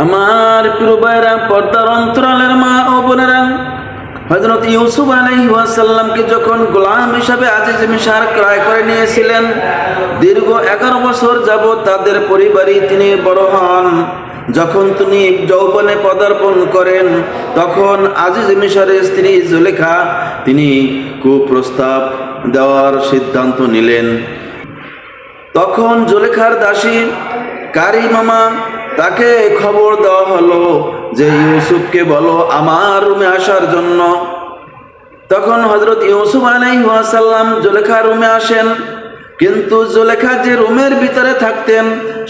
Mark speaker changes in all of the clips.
Speaker 1: আমার প্রিয় ভাইরা, পর্দার অন্তরালের মা ও বোনেরা হজরত ইউসুফ আলাইসাল্লামকে যখন গোলাম হিসাবে আজিজ মিশার ক্রয় করে নিয়েছিলেন, দীর্ঘ এগারো বছর যাবৎ তাদের পরিবারই তিনি বড় হন। যখন তিনি যৌবনে পদার্পণ করেন, তখন আজিজ মিশরের স্ত্রী জুলেখা তিনি কুপ্রস্তাব দেওয়ার সিদ্ধান্ত নিলেন। তখন জুলেখার দাসী কারি মামা তাকে খবর দেওয়া হলো যে ইউসুফকে বলো আমার রুমে আসার জন্য। তখন হজরত ইউসুফ আলাইসাল্লাম জোলেখা রুমে আসেন। কিন্তু জুলেখা যে রুমের ভিতরে থাকতেন,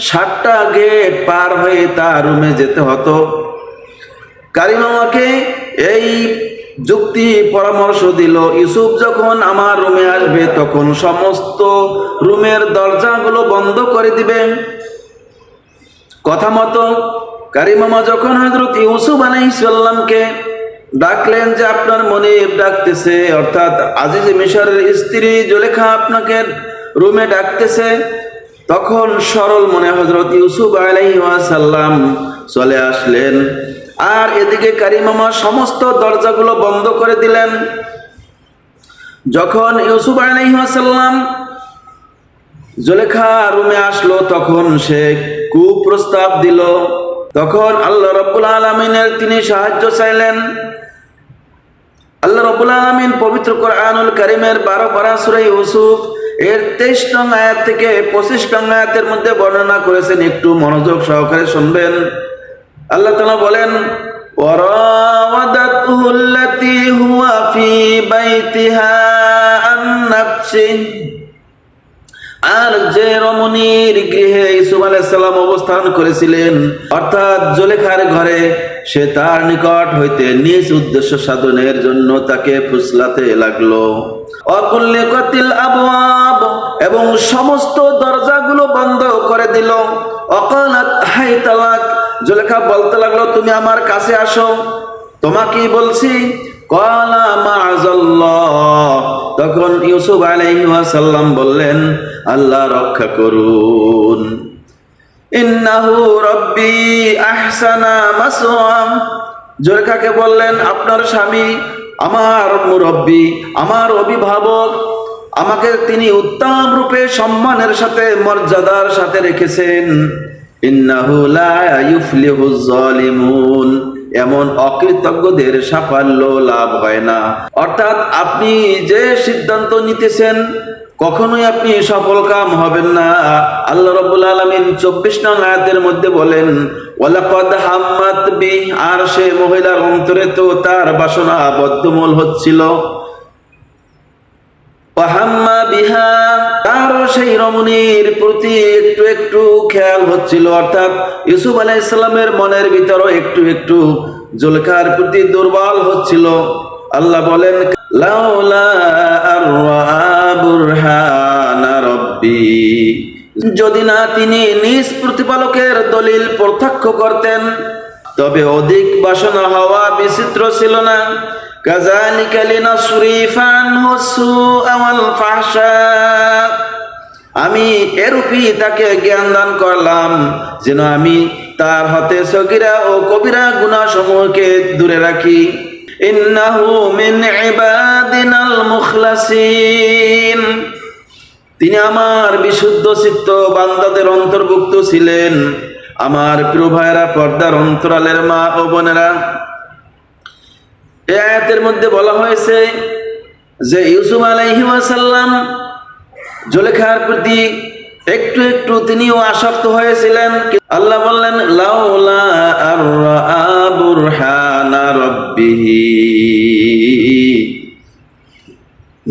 Speaker 1: সাতটা গেট পার হয়ে তার রুমে যেতে হতো। কারিমামাকে এই যুক্তি পরামর্শ দিল, ইউসুফ যখন আমার রুমে আসবে তখন সমস্ত রুমের দরজাগুলো বন্ধ করে দিবে। কথা মতো কারিমামা যখন হজরত ইউসুফ আলাই আলাইসাল্লামকে ডাকলেন যে আপনার মনে ডাকতেছে, অর্থাৎ আজিজ মিশরের স্ত্রী জলেখা আপনাকে রুমে ডাকতেছে, তখন সরল মনে হজরত ইউসুফ আলাইসাল্লাম চলে আসলেন। আর এদিকে কারিমামা সমস্ত দরজাগুলো বন্ধ করে দিলেন। যখন ইউসুফ আলাইসাল্লাম জলেখা রুমে আসলো, তখন সে কুপ্রস্তাব দিল তখন আল্লাহ রব্বুল আলমিনের তিনি সাহায্য চাইলেন আল্লাহ রব্বুল আলমিন পবিত্র কোরআনুল করিমের বারো পারা সুরাই ইউসুফ এর তেইশ নং আয়াত থেকে পঁচিশ নং আয়াতের মধ্যে বর্ণনা করেছেন একটু মনোযোগ সহকারে শুনবেন আল্লাহ তালা বলেন وراودته التي هو في بيتها عن نفسه আর যে রমণীর গৃহে ইসুফ আলাইসাল্লাম অবস্থান করেছিলেন, অর্থাৎ জলেখার ঘরে, সে তার নিকট হইতে নিজ উদ্দেশ্য সাধনের জন্য তাকে ফুসলাতে লাগল। অকুল্লিকতিল আবওয়াব, এবং সমস্ত দরজাগুলো বন্ধ করে দিল। অকালাত হাই তালাক জলেখা বলতে লাগল, তুমি আমার কাছে আসো। তোমাকেই বলছি, কলা মাআযাল্লাহ তখন ইউসুফ আলাইহি ওয়াসাল্লাম বললেন, আল্লাহ রক্ষা করুন। ইন্নাহু রব্বি আহসানা মাসওয়াম জোরেখাকে বললেন? আপনার স্বামী আমার মুরব্বী, আমার অভিভাবক। আমাকে তিনি উত্তম রূপে সম্মানের সাথে, মর্যাদার সাথে রেখেছেন। ইন্নাহু লা ইউফলিহুজ জালিমুন। এমন অকৃতজ্ঞদের সাফল্য লাভ হয় না। অর্থাৎ আপনি যে সিদ্ধান্ত নিতেছেন, কখনোই আপনি সফল কাম হবেন না। আল্লাহ রব্বুল আলমিন চব্বিশ নং আয়াতের মধ্যে বলেন, ওয়ালাকাদ হাম্মাত বি আর সে মহিলার অন্তরে তো তার বাসনা বদ্ধমূল হচ্ছিল সেই রমণীর প্রতি একটু একটু খেয়াল হচ্ছিল অর্থাৎ ইউসুফ আলাইসাল্লামের মনের ভিতরও একটু একটু জুলখার প্রতি দুর্বল হচ্ছিল আল্লাহ বলেন লাউলা আর বুরহানা রব্বি যদি না তিনি নিজ প্রতিপালকের দলিল প্রত্যক্ষ করতেন তবে অধিক বাসনা হওয়া বিচিত্র ছিল না كذلك لنصرف عنه السوء والفحشاء আমি এরূপই তাকে জ্ঞান দান করলাম, যেন আমি তার হাতে সগিরা ও কবিরা গুণা সমূহকে দূরে রাখি। তিনি আমার বিশুদ্ধ চিত্ত বান্দাদের অন্তর্ভুক্ত ছিলেন। আমার প্রিয় ভাইরা পর্দার অন্তরালের মা ও বোনেরা এই আয়াতের মধ্যে বলা হয়েছে যে ইউসুফ আলাইহি ওয়াসাল্লাম জলেখার প্রতি একটু একটু তিনিও আসক্ত হয়েছিলেন। আল্লাহ বললেন, লাউলা আর রব্বিহি।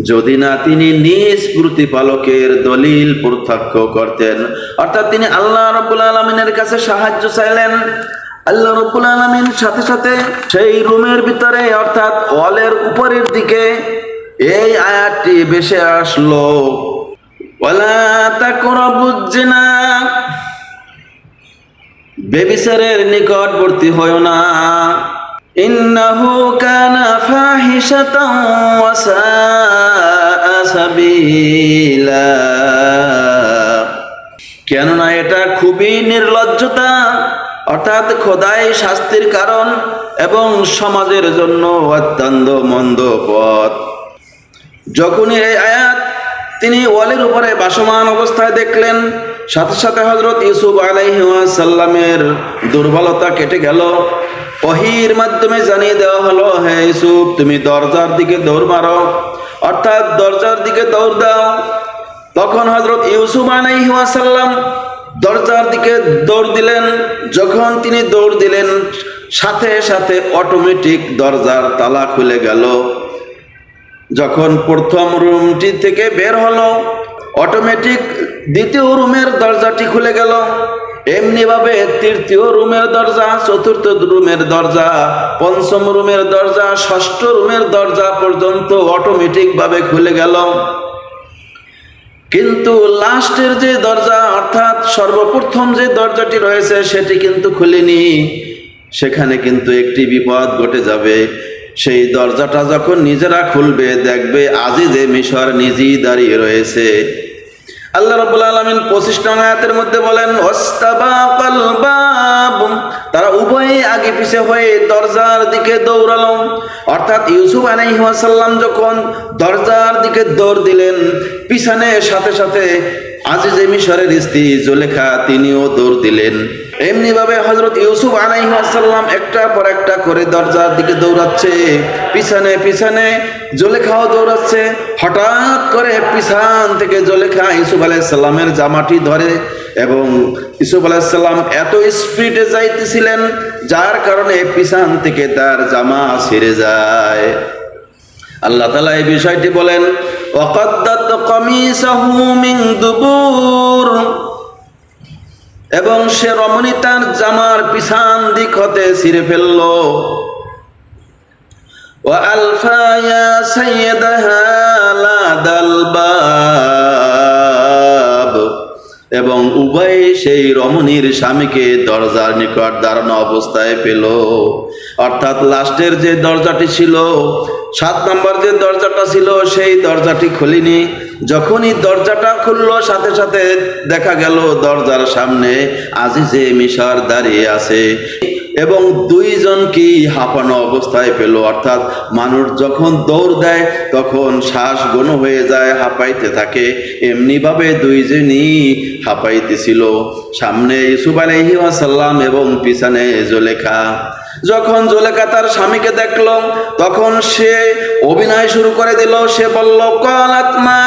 Speaker 1: যদি না তিনি নিজ প্রতিপালকের দলিল প্রত্যক্ষ করতেন, অর্থাৎ তিনি আল্লাহ রব্বুল আলমিনের কাছে সাহায্য চাইলেন, আল্লাহ রব্বুল আলমিন সাথে সাথে সেই রুমের ভিতরে, অর্থাৎ ওয়ালের উপরের দিকে এই আয়াতটি বেশে আসলো। ওয়ালা তাকরাবুজ জিনা বেবিচারের নিকটবর্তী হয় না। ইন্নাহু কানা ফাহিশাতান ওয়া সাআ সাবিলা। কেননা এটা খুবই নির্লজ্জতা, অর্থাৎ খোদাই শাস্তির কারণ এবং সমাজের জন্য অত্যন্ত মন্দ পথ। যখনই এই আয়াত তিনি ওয়ালের উপরে বাসমান অবস্থায় দেখলেন। সাথে সাথে হজরত ইউসুফ আলাইসাল্লামের দুর্বলতা কেটে গেল। ওহির মাধ্যমে জানিয়ে দেওয়া হলো, হে ইউসুফ, তুমি দরজার দিকে দৌড় মারো। অর্থাৎ দরজার দিকে দৌড় দাও। তখন হজরত ইউসুফ আলাইসাল্লাম দরজার দিকে দৌড় দিলেন। যখন তিনি দৌড় দিলেন, সাথে সাথে অটোমেটিক দরজার তালা খুলে গেল। যখন প্রথম রুমটি থেকে বের হলো অটোমেটিক দ্বিতীয় রুমের দরজাটি খুলে গেল। এমনিভাবে তৃতীয় রুমের দরজা, চতুর্থ রুমের দরজা, পঞ্চম রুমের দরজা, ষষ্ঠ রুমের দরজা পর্যন্ত অটোমেটিকভাবে খুলে গেল। কিন্তু লাস্টের যে দরজা, অর্থাৎ সর্বপ্রথম যে দরজাটি রয়েছে, সেটি কিন্তু খুলেনি। সেখানে কিন্তু একটি বিপদ ঘটে যাবে। সেই দরজাটা যখন নিজেরা খুলবে, দেখবে আজিজে মিশর নিজেই দাঁড়িয়ে রয়েছে। আল্লাহ রাব্বুল আলামিন 25 নং আয়াতের মধ্যে বলেন তারা উভয়ে আগে পিছে হয়ে দরজার দিকে দৌড়ালো। অর্থাৎ ইউসুফ আলাইহিস সালাম যখন দরজার দিকে দৌড় দিলেন, পিছনে সাথে সাথে আজিজে মিশরের স্ত্রী জুলেখা তিনিও দৌড় দিলেন। এমনি ভাবে হজরত ইউসুফ আলাইহাল্লাম একটা পর একটা করে দরজার দিকে দৌড়াচ্ছে, পিছনে পিছনে জলেখাও দৌড়াচ্ছে। হঠাৎ করে পিছন থেকে জলেখা ইউসুফ আলাইসাল্লামের জামাটি ধরে এবং ইউসুফ আলাইসাল্লাম এত স্পিডে যাইতেছিলেন, যার কারণে পিছন থেকে তার জামা ছিঁড়ে যায়। আল্লাহ তালা এই বিষয়টি বলেন, ওয়াকাদ্দাত কামিসাহু মিন দুবুর। এবং সে রমণী তার জামার পিছান দিক হতে ছিঁড়ে ফেলল وألفى يا سيدها لدى الباب এবং উভয় সেই রমণীর স্বামীকে দরজার নিকট দাঁড়ানো অবস্থায় পেল অর্থাৎ লাস্টের যে দরজাটি ছিল সাত নম্বর যে দরজাটা ছিল সেই দরজাটি খুলিনি যখনই দরজাটা খুললো, সাথে সাথে দেখা গেল দরজার সামনে আজিজে মিশার দাঁড়িয়ে আছে। এবং দুইজন কি হাঁপানো অবস্থায় পেল, অর্থাৎ মানুষ যখন দৌড় দেয়, তখন শ্বাস গণ হয়ে যায়, হাঁপাইতে থাকে। এমনিভাবে দুইজনই হাঁপাইতেছিল। সামনে ইসুফ আলহি আসাল্লাম এবং পিছনে জোলেখা। যখন জোলেখা তার স্বামীকে দেখল, তখন সে অভিনয় শুরু করে দিল। সে বলল, কলাত মা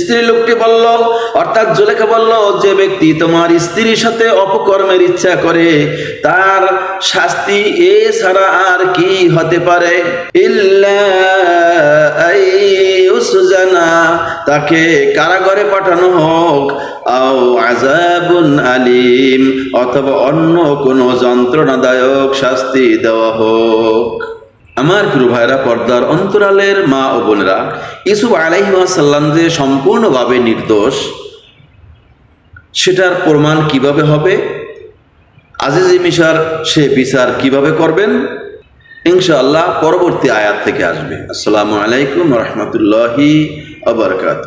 Speaker 1: স্ত্রী লোকটি বলল, অর্থাৎ জুলেখা বলল, যে ব্যক্তি তোমার স্ত্রীর সাথে অপকর্মের ইচ্ছা করে, তার শাস্তি এ ছাড়া আর কি হতে পারে? ইল্লা তাকে কারাগারে পাঠানো হোক। আও আজাবুন আলিম, অথবা অন্য কোনো যন্ত্রণাদায়ক শাস্তি দেওয়া হোক। আমার প্রিয় ভাইরা, পর্দার অন্তরালের মা ও বোনেরা ইসুফ আলাইসাল্লাম যে সম্পূর্ণভাবে নির্দোষ, সেটার প্রমাণ কীভাবে হবে? আজিজি মিশার, সে বিচার কীভাবে করবেন? ইনশাআল্লাহ পরবর্তী আয়াত থেকে আসবে। আসসালামু আলাইকুম রহমতুল্লাহি আবরকাত